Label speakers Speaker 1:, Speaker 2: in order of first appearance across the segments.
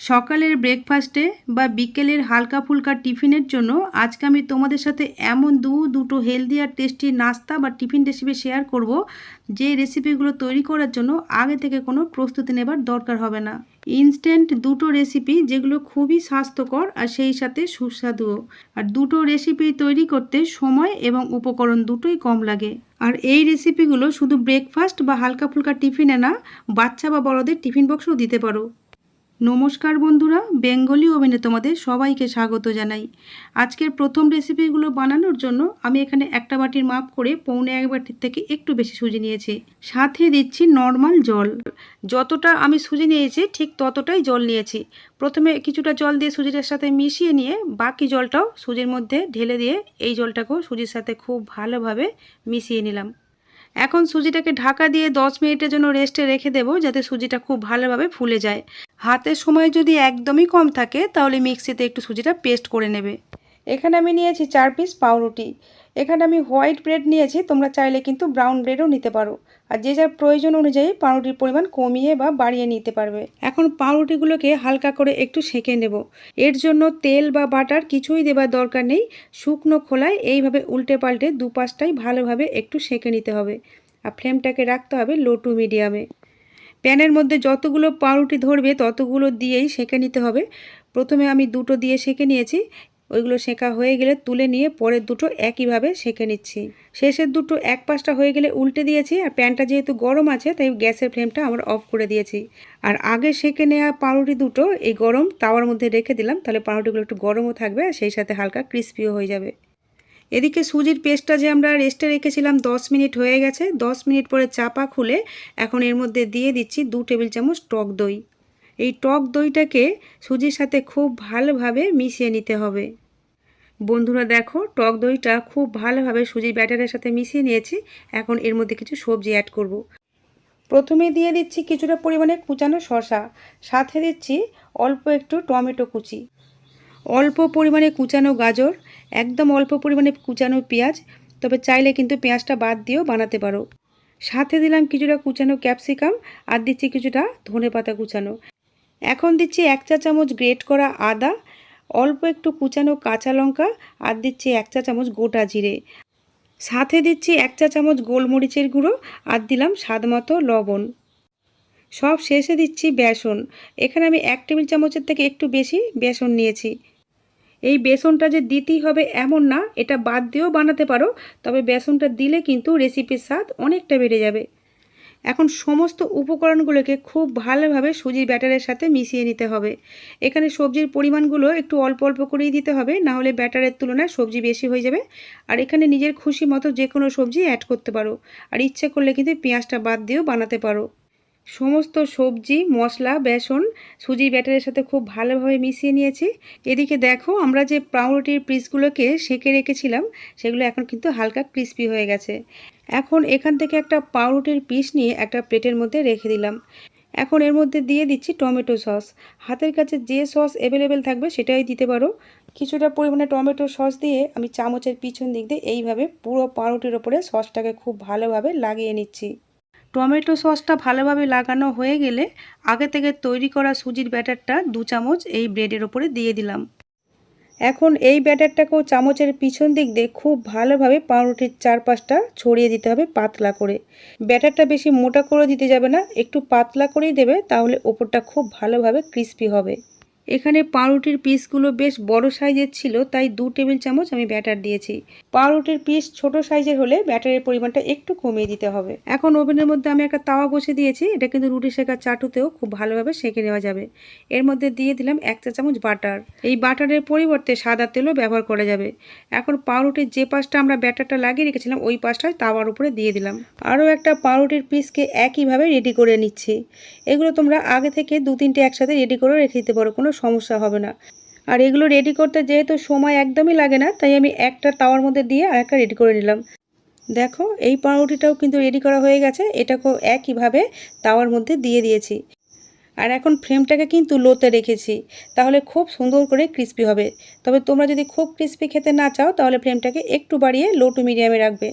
Speaker 1: সকালের ব্রেকফাস্টে বা বিকেলের হালকা ফুলকা টিফিনের জন্য আজকে আমি তোমাদের সাথে এমন দু, দুটো হেলদি আর টেস্টি নাস্তা বা টিফিন রেসিপি শেয়ার করব, যে রেসিপিগুলো তৈরি করার জন্য আগে থেকে কোনো প্রস্তুতি নেবার দরকার হবে না। ইনস্ট্যান্ট দুটো রেসিপি যেগুলো খুবই স্বাস্থ্যকর আর সেই সাথে সুস্বাদুও আর দুটো রেসিপি তৈরি করতে সময় এবং উপকরণ দুটোই কম লাগে। আর এই রেসিপিগুলো শুধু ব্রেকফাস্ট বা হালকা ফুলকা টিফিনে না, বাচ্চা বা বড়দের টিফিন বক্সও দিতে পারো। নমস্কার বন্ধুরা, বেঙ্গলি ওভেনে তোমাদের সবাইকে স্বাগত জানাই। আজকের প্রথম রেসিপিগুলো বানানোর জন্য আমি এখানে একটা বাটির মাপ করে পৌনে এক বাটির থেকে একটু বেশি সুজি নিয়েছি। সাথে দিচ্ছি নর্মাল জল। যতটা আমি সুজি নিয়েছি, ঠিক ততটাই জল নিয়েছি। প্রথমে কিছুটা জল দিয়ে সুজিটার সাথে মিশিয়ে নিয়ে বাকি জলটাও সুজির মধ্যে ঢেলে দিয়ে এই জলটাকেও সুজির সাথে খুব ভালোভাবে মিশিয়ে নিলাম। এখন সুজিটাকে ঢাকা দিয়ে 10 মিনিটের জন্য রেস্টে রেখে দেবো যাতে সুজিটা খুব ভালোভাবে ফুলে যায়। হাতের সময় যদি একদমই কম থাকে, তাহলে মিক্সিতে একটু সুজিটা পেস্ট করে নেবে। এখানে আমি নিয়েছি চার পিস পাউরুটি। এখানে আমি হোয়াইট ব্রেড নিয়েছি, তোমরা চাইলে কিন্তু ব্রাউন ব্রেডও নিতে পারো। আর যে যার প্রয়োজন অনুযায়ী পাউরুটির পরিমাণ কমিয়ে বা বাড়িয়ে নিতে পারবে। এখন পাউরুটিগুলোকে হালকা করে একটু সেঁকে নেব। এর জন্য তেল বা বাটার কিছুই দেবার দরকার নেই। শুকনো খোলায় এইভাবে উল্টে পাল্টে দুপাশটাই ভালোভাবে একটু সেঁকে নিতে হবে। আর ফ্লেমটাকে রাখতে হবে লো টু মিডিয়ামে। প্যানের মধ্যে যতগুলো পাউরুটি ধরবে ততগুলো দিয়েই সেঁকে নিতে হবে। প্রথমে আমি দুটো দিয়ে সেঁকে নিয়েছি। ওইগুলো সেঁকা হয়ে গেলে তুলে নিয়ে পরের দুটো একইভাবে সেঁকে নিচ্ছি। শেষের দুটো এক পাশটা হয়ে গেলে উল্টে দিয়েছি আর প্যানটা যেহেতু গরম আছে তাই গ্যাসের ফ্লেমটা আমার অফ করে দিয়েছি। আর আগে সেঁকে নেওয়া পাউরুটি দুটো এই গরম তাওয়ার মধ্যে রেখে দিলাম তাহলে পাউরুটিগুলো একটু গরমও থাকবে আর সেই সাথে হালকা ক্রিস্পিও হয়ে যাবে। এদিকে সুজির পেস্টটা যে আমরা রেস্টে রেখেছিলাম 10 মিনিট হয়ে গেছে। 10 মিনিট পরে চাপা খুলে এখন এর মধ্যে দিয়ে দিচ্ছি দু টেবিল চামচ টক দই। এই টক দইটাকে সুজির সাথে খুব ভালোভাবে মিশিয়ে নিতে হবে। বন্ধুরা দেখো, টক দইটা খুব ভালোভাবে সুজির ব্যাটারের সাথে মিশিয়ে নিয়েছি। এখন এর মধ্যে কিছু সবজি অ্যাড করব। প্রথমে দিয়ে দিচ্ছি কিছুটা পরিমাণে কুচানো শশা সাথে দিচ্ছি অল্প একটু টমেটো কুচি। অল্প পরিমাণে কুচানো গাজর, একদম অল্প পরিমাণে কুচানো পেঁয়াজ, তবে চাইলে কিন্তু পেঁয়াজটা বাদ দিয়েও বানাতে পারো। সাথে দিলাম কিছুটা কুচানো ক্যাপসিকাম আর দিচ্ছি কিছুটা ধনে পাতা কুচানো। এখন দিচ্ছি এক চা চামচ গ্রেট করা আদা, অল্প একটু কুচানো কাঁচা লঙ্কা আর দিচ্ছি এক চা চামচ গোটা জিরে। সাথে দিচ্ছি এক চা চামচ গোলমরিচের গুঁড়ো আর দিলাম স্বাদ মতো লবণ। সব শেষে দিচ্ছি বেসন। এখানে আমি এক টেবিল চামচের থেকে একটু বেশি বেসন নিয়েছি। এই বেসনটা যে দিতেই হবে এমন না, এটা বাদ দিয়েও বানাতে পারো, তবে বেসনটা দিলে কিন্তু রেসিপির স্বাদ অনেকটা বেড়ে যাবে। এখন সমস্ত উপকরণগুলোকে খুব ভালোভাবে সুজির ব্যাটারের সাথে মিশিয়ে নিতে হবে। এখানে সবজির পরিমাণগুলো একটু অল্প অল্প করেই দিতে হবে, না হলে ব্যাটারের তুলনায় সবজি বেশি হয়ে যাবে। আর এখানে নিজের খুশি মতো যে কোনো সবজি অ্যাড করতে পারো। আর ইচ্ছে করলে কিন্তু পেঁয়াজটা বাদ দিয়েও বানাতে পারো। সমস্ত সবজি, মশলা, বেসন সুজির ব্যাটারের সাথে খুব ভালোভাবে মিশিয়ে নিয়েছি। এদিকে দেখো, আমরা যে পাউরুটির পিসগুলোকে সেঁকে রেখেছিলাম, সেগুলো এখন কিন্তু হালকা ক্রিস্পি হয়ে গেছে। এখন এখান থেকে একটা পাউরুটির পিস নিয়ে একটা প্লেটের মধ্যে রেখে দিলাম। এখন এর মধ্যে দিয়ে দিচ্ছি টমেটো সস। হাতের কাছে যে সস অ্যাভেলেবেল থাকবে সেটাই দিতে পারো। কিছুটা পরিমাণে টমেটো সস দিয়ে আমি চামচের পিছন দিক দিয়ে এইভাবে পুরো পাউরুটির ওপরে সসটাকে খুব ভালোভাবে লাগিয়ে নিচ্ছি। টমেটো সসটা ভালোভাবে লাগানো হয়ে গেলে আগে থেকে তৈরি করা সুজির ব্যাটারটা দু চামচ এই ব্রেডের ওপরে দিয়ে দিলাম। এখন এই ব্যাটারটাকেও চামচের পিছন দিক দিয়ে খুব ভালোভাবে পাউরুটির চারপাশটা ছড়িয়ে দিতে হবে পাতলা করে। ব্যাটারটা বেশি মোটা করে দিতে যাবে না, একটু পাতলা করেই দেবে, তাহলে ওপরটা খুব ভালোভাবে ক্রিস্পি হবে। এখানে পাউরুটির পিসগুলো বেশ বড় সাইজের ছিল, তাই দু টেবিল চামচ আমি ব্যাটার দিয়েছি। পাউরুটির পিস ছোট সাইজের হলে ব্যাটারের পরিমাণটা একটু কমিয়ে দিতে হবে। এখন ওভেনের মধ্যে আমি একটা তাওয়া বসে দিয়েছি, এটা কিন্তু রুটি শেখার চাটুতেও খুব ভালোভাবে সেঁকে নেওয়া যাবে। এর মধ্যে দিয়ে দিলাম এক চা চামচ বাটার। এই বাটারের পরিবর্তে সাদা তেলও ব্যবহার করা যাবে। এখন পাউরুটির যে পাশটা আমরা ব্যাটারটা লাগিয়ে রেখেছিলাম, ওই পাশটায় তাওয়ার উপরে দিয়ে দিলাম। আরও একটা পাউরুটির পিসকে একইভাবে রেডি করে নিচ্ছি। এগুলো তোমরা আগে থেকে দু তিনটে একসাথে রেডি করে রেখে দিতে পারো, কোনো সমস্যা হবে না। আর এগুলো রেডি করতে যেহেতু সময় একদমই লাগে না, তাই আমি একটা তাওয়ার মধ্যে দিয়ে আর একটা রেডি করে নিলাম। দেখো, এই পাউরুটিটাও কিন্তু রেডি করা হয়ে গেছে, এটাকেও একইভাবে তাওয়ার মধ্যে দিয়ে দিয়েছি। আর এখন ফ্রেমটাকে কিন্তু লোতে রেখেছি, তাহলে খুব সুন্দর করে ক্রিস্পি হবে। তবে তোমরা যদি খুব ক্রিস্পি খেতে না চাও, তাহলে ফ্রেমটাকে একটু বাড়িয়ে লো টু মিডিয়ামে রাখবে।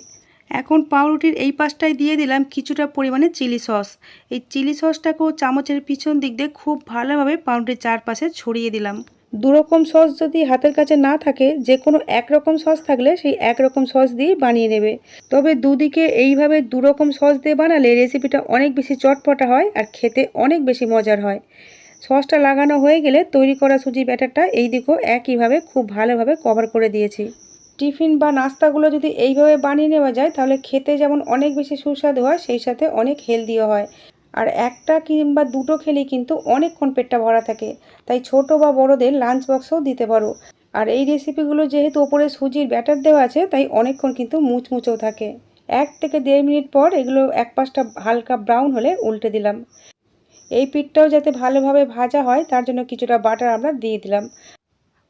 Speaker 1: এখন পাউরুটির এই পাশটায় দিয়ে দিলাম কিছুটা পরিমাণে চিলি সস। এই চিলি সসটাকেও চামচের পিছন দিক দিয়ে খুব ভালোভাবে পাউরুটির চারপাশে ছড়িয়ে দিলাম। দুরকম সস যদি হাতের কাছে না থাকে যে কোনো একরকম সস থাকলে সেই একরকম সস দিয়ে বানিয়ে নেবে। তবে দুদিকে এইভাবে দুরকম সস দিয়ে বানালে রেসিপিটা অনেক বেশি চটপটা হয় আর খেতে অনেক বেশি মজার হয়। সসটা লাগানো হয়ে গেলে তৈরি করা সুজি ব্যাটারটা এই দিকেও একইভাবে খুব ভালোভাবে কভার করে দিয়েছি। টিফিন বা নাস্তাগুলো যদি এইভাবে বানিয়ে নেওয়া যায়, তাহলে খেতে যেমন অনেক বেশি সুস্বাদু হয়, সেই সাথে অনেক হেলদিও হয়। আর একটা কিংবা দুটো খেলেই কিন্তু অনেকক্ষণ পেটটা ভরা থাকে। তাই ছোট বা বড়দের লাঞ্চ বক্সও দিতে পারো। আর এই রেসিপিগুলো যেহেতু ওপরে সুজির ব্যাটার দেওয়া আছে, তাই অনেকক্ষণ কিন্তু মুচমুচেও থাকে। এক থেকে দেড় মিনিট পর এগুলো এক পাশটা হালকা ব্রাউন হলে উল্টে দিলাম। এই পিঠটাও যাতে ভালোভাবে ভাজা হয়, তার জন্য কিছুটা বাটার আমরা দিয়ে দিলাম।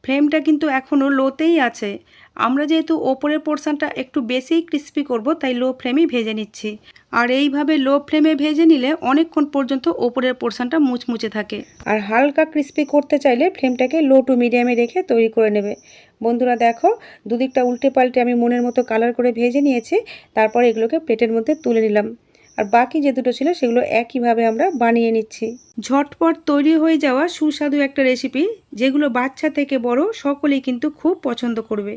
Speaker 1: ফ্লেমটা কিন্তু এখনও লোতেই আছে। আমরা যেহেতু ওপরের পোর্শনটা একটু বেশিই ক্রিস্পি করব, তাই লো ফ্লেমেই ভেজে নিচ্ছি। আর এইভাবে লো ফ্লেমে ভেজে নিলে অনেকক্ষণ পর্যন্ত ওপরের পোর্শনটা মুচমুচে থাকে। আর হালকা ক্রিস্পি করতে চাইলে ফ্লেমটাকে লো টু মিডিয়ামে রেখে তৈরি করে নেবে। বন্ধুরা দেখো, দুদিকটা উল্টে পাল্টে আমি মনের মতো কালার করে ভেজে নিয়েছি, তারপর এগুলোকে প্লেটের মধ্যে তুলে নিলাম। আর বাকি যে দুটো ছিল সেগুলো একইভাবে আমরা বানিয়ে নিচ্ছি। ঝটপট তৈরি হয়ে যাওয়া সুস্বাদু একটা রেসিপি যেগুলো বাচ্চা থেকে বড় সকলেই কিন্তু খুব পছন্দ করবে।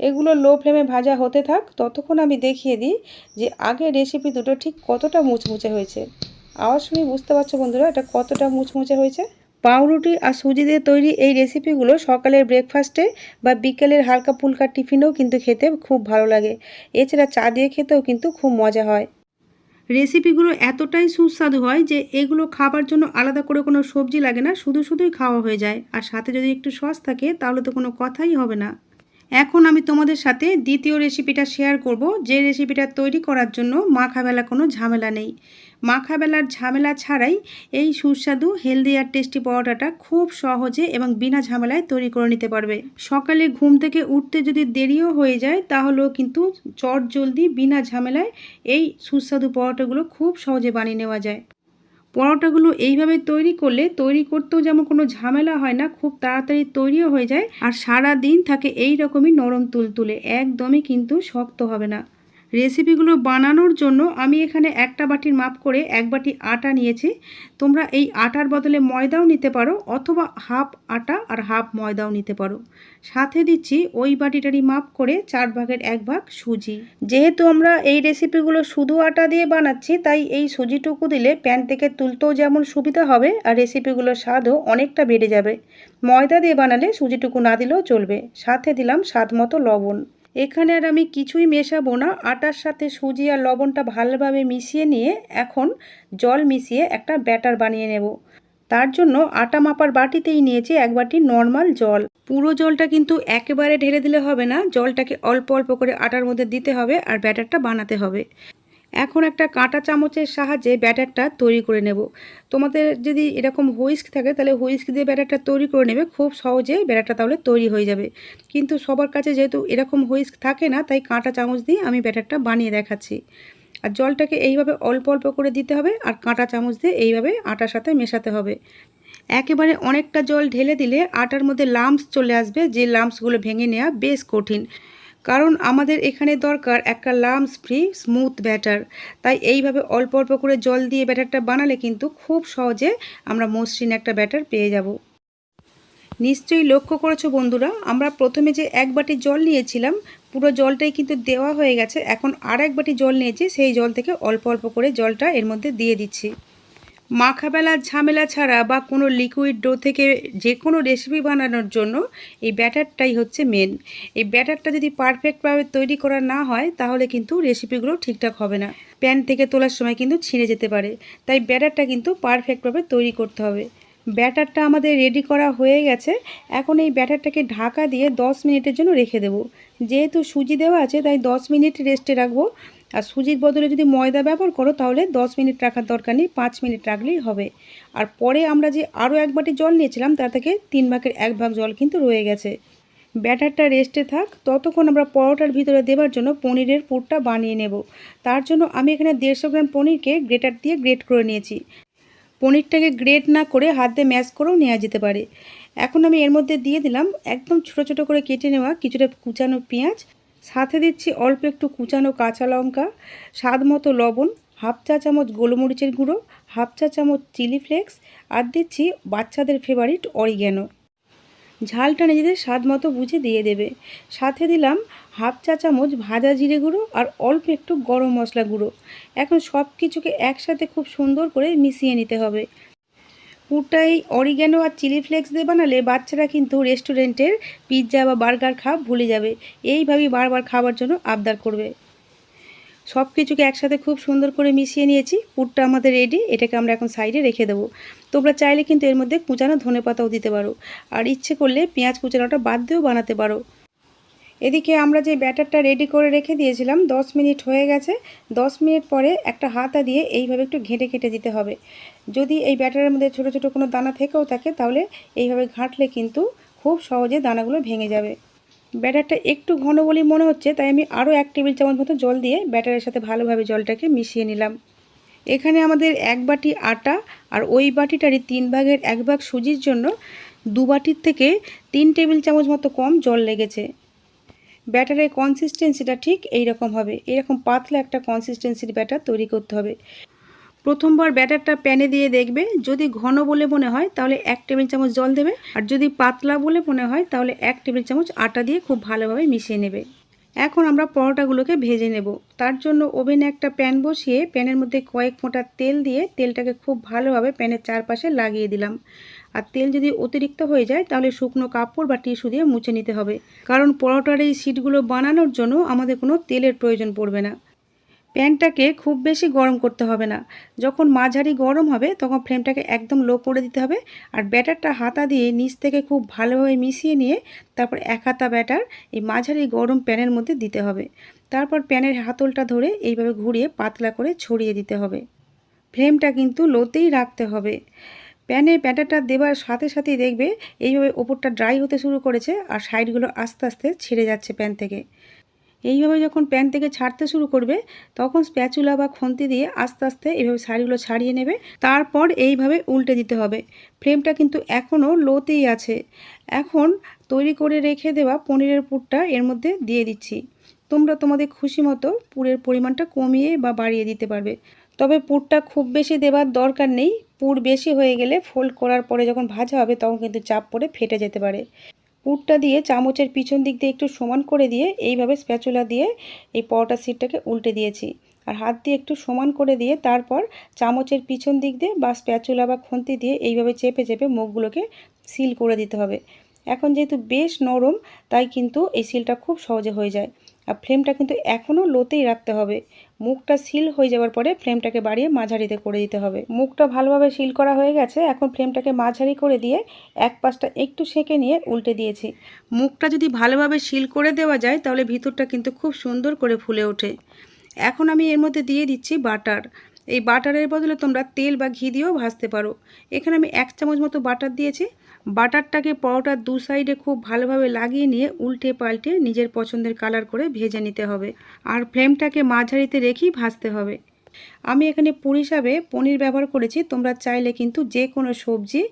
Speaker 1: এগুলো লো ফ্লেমে ভাজা হতে থাক, ততক্ষণ আমি দেখিয়ে দিই যে আগের রেসিপি দুটো ঠিক কতটা মুচমুচে হয়েছে। আওয়াজ শুনে বুঝতে পারছ বন্ধুরা, এটা কতটা মুচমুচে হয়েছে? পাউরুটি আর সুজি দিয়ে তৈরি এই রেসিপিগুলো সকালের ব্রেকফাস্টে বা বিকেলের হালকা ফুলকা টিফিনেও কিন্তু খেতে খুব ভালো লাগে। এছাড়া চা দিয়ে খেতেও কিন্তু খুব মজা হয়। রেসিপিগুলো এতটাই সুস্বাদু হয় যে এগুলো খাবার জন্য আলাদা করে কোনো সবজি লাগে না, শুধু শুধুই খাওয়া হয়ে যায়। আর সাথে যদি একটু সস থাকে, তাহলে তো কোনো কথাই হবে না। এখন আমি তোমাদের সাথে দ্বিতীয় রেসিপিটা শেয়ার করব। যে রেসিপিটা তৈরি করার জন্য মাখাবেলা কোনো ঝামেলা নেই। মাখাবেলার ঝামেলা ছাড়াই এই সুস্বাদু হেলদি আর টেস্টি পরোটাটা খুব সহজে এবং বিনা ঝামেলায় তৈরি করে নিতে পারবে। সকালে ঘুম থেকে উঠতে যদি দেরিও হয়ে যায়, তাহলেও কিন্তু চট জলদি বিনা ঝামেলায় এই সুস্বাদু পরোটাগুলো খুব সহজে বানিয়ে নেওয়া যায়। পরোটাগুলো এইভাবে তৈরি করলে, তৈরি করতেও যেমন কোনো ঝামেলা হয় না, খুব তাড়াতাড়ি তৈরিও হয়ে যায়। আর সারা দিন থাকে এই রকমই নরম তুলতুলে, একদমই কিন্তু শক্ত হবে না। রেসিপিগুলো বানানোর জন্য আমি এখানে একটা বাটির মাপ করে এক বাটি আটা নিয়েছি। তোমরা এই আটার বদলে ময়দাও নিতে পারো অথবা হাফ আটা আর হাফ ময়দাও নিতে পারো। সাথে দিচ্ছি ওই বাটিটারই মাপ করে চার ভাগের এক ভাগ সুজি। যেহেতু আমরা এই রেসিপিগুলো শুধু আটা দিয়ে বানাচ্ছি, তাই এই সুজিটুকু দিলে প্যান থেকে তুলতেও যেমন সুবিধা হবে আর রেসিপিগুলোর স্বাদও অনেকটা বেড়ে যাবে। ময়দা দিয়ে বানালে সুজিটুকু না দিলেও চলবে। সাথে দিলাম স্বাদ মতো লবণ। এখানে আর আমি কিছুই মেশাবো না। আটার সাথে সুজি আর লবণটা ভালোভাবে মিশিয়ে নিয়ে এখন জল মিশিয়ে একটা ব্যাটার বানিয়ে নেব। তার জন্য আটা মাপার বাটিতেই নিয়েছি এক বাটি নর্মাল জল। পুরো জলটা কিন্তু একেবারে ঢেলে দিলে হবে না। জলটাকে অল্প অল্প করে আটার মধ্যে দিতে হবে আর ব্যাটারটা বানাতে হবে। এখন একটা কাঁটা চামচের সাহায্যে ব্যাটারটা তৈরি করে নেব। তোমাদের যদি এরকম হুইস্ক থাকে, তাহলে হুইস্ক দিয়ে ব্যাটারটা তৈরি করে নেবে। খুব সহজে ব্যাটারটা তাহলে তৈরি হয়ে যাবে। কিন্তু সবার কাছে যেহেতু এরকম হুইস্ক থাকে না, তাই কাঁটা চামচ দিয়ে আমি ব্যাটারটা বানিয়ে দেখাচ্ছি। আর জলটাকে এইভাবে অল্প অল্প করে দিতে হবে, আর কাঁটা চামচ দিয়ে এইভাবে আটার সাথে মেশাতে হবে। একেবারে অনেকটা জল ঢেলে দিলে আটার মধ্যে লাম্পস চলে আসবে, যে লাম্পসগুলো ভেঙে নেওয়া বেশ কঠিন। কারণ আমাদের এখানে দরকার একটা লামস ফ্রি, স্মুথ ব্যাটার। তাই এইভাবে অল্প অল্প করে জল দিয়ে ব্যাটারটা বানালে কিন্তু খুব সহজে আমরা মসৃণ একটা ব্যাটার পেয়ে যাব। নিশ্চয়ই লক্ষ্য করেছ বন্ধুরা, আমরা প্রথমে যে এক বাটি জল নিয়েছিলাম, পুরো জলটাই কিন্তু দেওয়া হয়ে গেছে। এখন আর এক বাটি জল নিয়েছি, সেই জল থেকে অল্প অল্প করে জলটা এর মধ্যে দিয়ে দিচ্ছি। মাখাবেলার ঝামেলা ছাড়া বা কোনো লিকুইড ডো থেকে যে কোনো রেসিপি বানানোর জন্য এই ব্যাটারটাই হচ্ছে মেন এই ব্যাটারটা যদি পারফেক্টভাবে তৈরি করা না হয়, তাহলে কিন্তু রেসিপিগুলো ঠিকঠাক হবে না। প্যান থেকে তোলার সময় কিন্তু ছিঁড়ে যেতে পারে। তাই ব্যাটারটা কিন্তু পারফেক্টভাবে তৈরি করতে হবে। ব্যাটারটা আমাদের রেডি করা হয়ে গেছে। এখন এই ব্যাটারটাকে ঢাকা দিয়ে 10 মিনিটের জন্য রেখে দেবো। যেহেতু সুজি দেওয়া আছে, তাই 10 মিনিট রেস্টে রাখব। আর সুজির বদলে যদি ময়দা ব্যবহার করো, তাহলে 10 মিনিট রাখার দরকার নেই, পাঁচ মিনিট রাখলেই হবে। আর পরে আমরা যে আরও এক বাটি জল নিয়েছিলাম তার থেকে তিন ভাগের এক ভাগ জল কিন্তু রয়ে গেছে। ব্যাটারটা রেস্টে থাক, ততক্ষণ আমরা পরোটার ভিতরে দেওয়ার জন্য পনিরের পুরটা বানিয়ে নেব। তার জন্য আমি এখানে দেড়শো গ্রাম পনিরকে গ্রেটার দিয়ে গ্রেট করে নিয়েছি। পনিরটাকে গ্রেট না করে হাত দিয়ে ম্যাশ করেও নেওয়া যেতে পারে। এখন আমি এর মধ্যে দিয়ে দিলাম একদম ছোট ছোট করে কেটে নেওয়া কিছুটা কুচানো পেঁয়াজ সাথে দিচ্ছি অল্প একটু কুচানো কাঁচা লঙ্কা, স্বাদ মতো লবণ, হাফ চা চামচ গোলমরিচের গুঁড়ো, হাফ চা চামচ চিলি ফ্লেক্স আর দিচ্ছি বাচ্চাদের ফেভারিট অরিগ্যানো। ঝালটা নিজেদের স্বাদ মতো বুঝে দিয়ে দেবে। সাথে দিলাম হাফ চা চামচ ভাজা জিরে গুঁড়ো আর অল্প একটু গরম মশলা গুঁড়ো। এখন সব কিছুকে একসাথে খুব সুন্দর করে মিশিয়ে নিতে হবে। পুরটা এই অরিগ্যানো আর চিলি ফ্লেক্স দিয়ে বানালে বাচ্চারা কিন্তু রেস্টুরেন্টের পিৎজা বা বার্গার খাওয়া ভুলে যাবে। এইভাবেই বারবার খাবার জন্য আবদার করবে। সব কিছুকে একসাথে খুব সুন্দর করে মিশিয়ে নিয়েছি। পুরটা আমাদের রেডি এটাকে আমরা এখন সাইডে রেখে দেবো। তোমরা চাইলে কিন্তু এর মধ্যে কুচানো ধনে পাতাও দিতে পারো। আর ইচ্ছে করলে পেঁয়াজ কুচানোটা বাদ দিয়েও বানাতে পারো। এদিকে আমরা যে ব্যাটারটা রেডি করে রেখে দিয়েছিলাম 10 মিনিট হয়ে গেছে। 10 মিনিট পরে একটা হাতা দিয়ে এইভাবে একটু ঘেঁটে ঘেঁটে দিতে হবে। যদি এই ব্যাটারের মধ্যে ছোট ছোট কোনো দানা থেকেও থাকে, তাহলে এইভাবে ঘাঁটলে কিন্তু খুব সহজে দানাগুলো ভেঙে যাবে। ব্যাটারটা একটু ঘন বলে মনে হচ্ছে, তাই আমি আরও এক টেবিল চামচ মতো জল দিয়ে ব্যাটারের সাথে ভালোভাবে জলটাকে মিশিয়ে নিলাম। এখানে আমাদের এক বাটি আটা আর ওই বাটিটারই তিন ভাগের এক ভাগ সুজির জন্য দু বাটির থেকে তিন টেবিল চামচ মতো কম জল লেগেছে। ব্যাটারের কনসিস্টেন্সিটা ঠিক এই রকম হবে। এরকম পাতলা একটা কনসিস্টেন্সির ব্যাটার তৈরি করতে হবে। প্রথমবার ব্যাটারটা প্যানে দিয়ে দেখবে, যদি ঘন বলে মনে হয় তাহলে এক টেবিল চামচ জল দেবে, আর যদি পাতলা বলে মনে হয় তাহলে এক টেবিল চামচ আটা দিয়ে খুব ভালোভাবে মিশিয়ে নেবে। এখন আমরা পরোটাগুলোকে ভেজে নেব। তার জন্য ওভেনে একটা প্যান বসিয়ে প্যানের মধ্যে কয়েক ফোঁটা তেল দিয়ে তেলটাকে খুব ভালোভাবে প্যানের চারপাশে লাগিয়ে দিলাম। আর তেল যদি অতিরিক্ত হয়ে যায়, তাহলে শুকনো কাপড় বা টিস্যু দিয়ে মুছে নিতে হবে। কারণ পরোটার এই সিটগুলো বানানোর জন্য আমাদের কোনো তেলের প্রয়োজন পড়বে না। প্যানটাকে খুব বেশি গরম করতে হবে না। যখন মাঝারি গরম হবে, তখন ফ্লেমটাকে একদম লো করে দিতে হবে আর ব্যাটারটা হাতা দিয়ে নিচ থেকে খুব ভালোভাবে মিশিয়ে নিয়ে তারপর এক হাতা ব্যাটার এই মাঝারি গরম প্যানের মধ্যে দিতে হবে। তারপর প্যানের হাতলটা ধরে এইভাবে ঘুরিয়ে পাতলা করে ছড়িয়ে দিতে হবে। ফ্লেমটা কিন্তু লোতেই রাখতে হবে। প্যানে ব্যাটারটা দেওয়ার সাথে সাথেই দেখবে এইভাবে ওপরটা ড্রাই হতে শুরু করেছে আর সাইডগুলো আস্তে আস্তে ছেড়ে যাচ্ছে প্যান থেকে। এইভাবে যখন প্যান থেকে ছাড়তে শুরু করবে, তখন স্প্যাচুলা বা খন্তি দিয়ে আস্তে আস্তে এইভাবে শাড়িগুলো ছাড়িয়ে নেবে। তারপর এইভাবে উল্টে দিতে হবে। ফ্লেমটা কিন্তু এখনও লোতেই আছে। এখন তৈরি করে রেখে দেওয়া পনিরের পুরটা এর মধ্যে দিয়ে দিচ্ছি। তোমরা তোমাদের খুশি মতো পুরের পরিমাণটা কমিয়ে বা বাড়িয়ে দিতে পারবে। তবে পুরটা খুব বেশি দেওয়ার দরকার নেই। পুর বেশি হয়ে গেলে ফোল্ড করার পরে যখন ভাজা হবে তখন কিন্তু চাপ পড়ে ফেটে যেতে পারে। পুরটা দিয়ে চামচের পিছন দিক দিয়ে একটু সমান করে দিয়ে এইভাবে স্প্যাচুলা দিয়ে এই পরোটা সিটটাকে উল্টে দিয়েছি। আর হাত দিয়ে একটু সমান করে দিয়ে তারপর চামচের পিছন দিক দিয়ে বা স্প্যাচুলা বা খুন্তি দিয়ে এইভাবে চেপে চেপে মুখগুলোকে সিল করে দিতে হবে। এখন যেহেতু বেশ নরম, তাই কিন্তু এই সিলটা খুব সহজে হয়ে যায়। আর ফ্লেমটা কিন্তু এখনও লোতেই রাখতে হবে। মুখটা সিল হয়ে যাওয়ার পরে ফ্লেমটাকে বাড়িয়ে মাঝারিতে করে দিতে হবে। মুখটা ভালোভাবে সিল করা হয়ে গেছে, এখন ফ্লেমটাকে মাঝারি করে দিয়ে এক পাশটা একটু সেঁকে নিয়ে উল্টে দিয়েছি। মুখটা যদি ভালোভাবে সিল করে দেওয়া যায়, তাহলে ভিতরটা কিন্তু খুব সুন্দর করে ফুলে ওঠে। এখন আমি এর মধ্যে দিয়ে দিচ্ছি বাটার। এই বাটারের বদলে তোমরা তেল বা ঘি দিয়েও ভাজতে পারো। এখানে আমি এক চামচ মতো বাটার দিয়েছি। বাটারটাকে পরোটার দু সাইডে খুব ভালোভাবে লাগিয়ে নিয়ে উল্টে পাল্টে নিজের পছন্দের কালার করে ভেজে নিতে হবে। আর ফ্লেমটাকে মাঝারিতে রেখেই ভাজতে হবে। আমি এখানে পুর হিসাবে পনির ব্যবহার করেছি। তোমরা চাইলে কিন্তু যে কোনো সবজি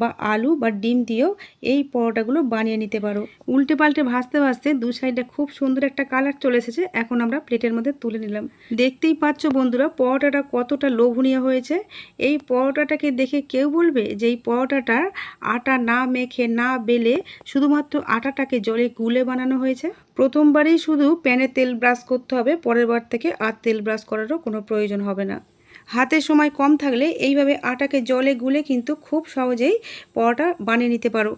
Speaker 1: বা আলু বা ডিম দিয়েও এই পরোটাগুলো বানিয়ে নিতে পারো। উল্টে পাল্টে ভাজতে ভাজতে দু সাইডে খুব সুন্দর একটা কালার চলে এসেছে। এখন আমরা প্লেটের মধ্যে তুলে নিলাম। দেখতেই পাচ্ছ বন্ধুরা পরোটাটা কতটা লোভনীয় হয়েছে। এই পরোটাটাকে দেখে কেউ বলবে যে এই পরোটাটার আটা না মেখে, না বেলে শুধুমাত্র আটাটাকে জলে গুলে বানানো হয়েছে। প্রথমবারেই শুধু প্যানে তেল ব্রাশ করতে হবে পরের বার থেকে আর তেল ব্রাশ করারও কোনো প্রয়োজন হবে না। হাতে সময় কম থাকলে এইভাবে আটাকে জলে গুলে কিন্তু খুব সহজেই পরোটা বানিয়ে নিতে পারো।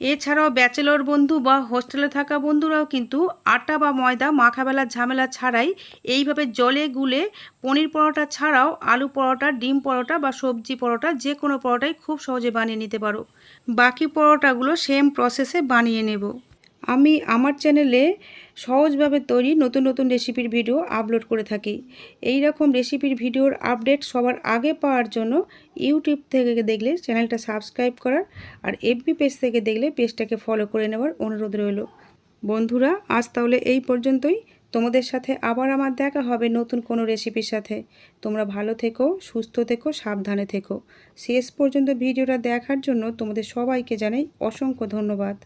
Speaker 1: এছাড়াও ব্যাচেলর বন্ধু বা হোস্টেলে থাকা বন্ধুরাও কিন্তু আটা বা ময়দা মাখাবেলার ঝামেলা ছাড়াই এইভাবে জলে গুলে পনির পরোটা ছাড়াও আলু পরোটা, ডিম পরোটা বা সবজি পরোটা যে কোনো পরোটাই খুব সহজে বানিয়ে নিতে পারো। বাকি পরোটাগুলো সেম প্রসেসে বানিয়ে নেব। আমি আমার চ্যানেলে সহজভাবে তৈরি নতুন নতুন রেসিপির ভিডিও আপলোড করে থাকি। এই রকম রেসিপির ভিডিওর আপডেট সবার আগে পাওয়ার জন্য ইউটিউব থেকে দেখলে চ্যানেলটা সাবস্ক্রাইব করার আর এফবি পেজ থেকে দেখলে পেজটাকে ফলো করে নেওয়ার অনুরোধ রইল। বন্ধুরা, আজ তাহলে এই পর্যন্তই। তোমাদের সাথে আবার আমার দেখা হবে নতুন কোনো রেসিপির সাথে। তোমরা ভালো থেকো, সুস্থ থেকো, সাবধানে থেকো। শেষ পর্যন্ত ভিডিওটা দেখার জন্য তোমাদের সবাইকে জানাই অসংখ্য ধন্যবাদ।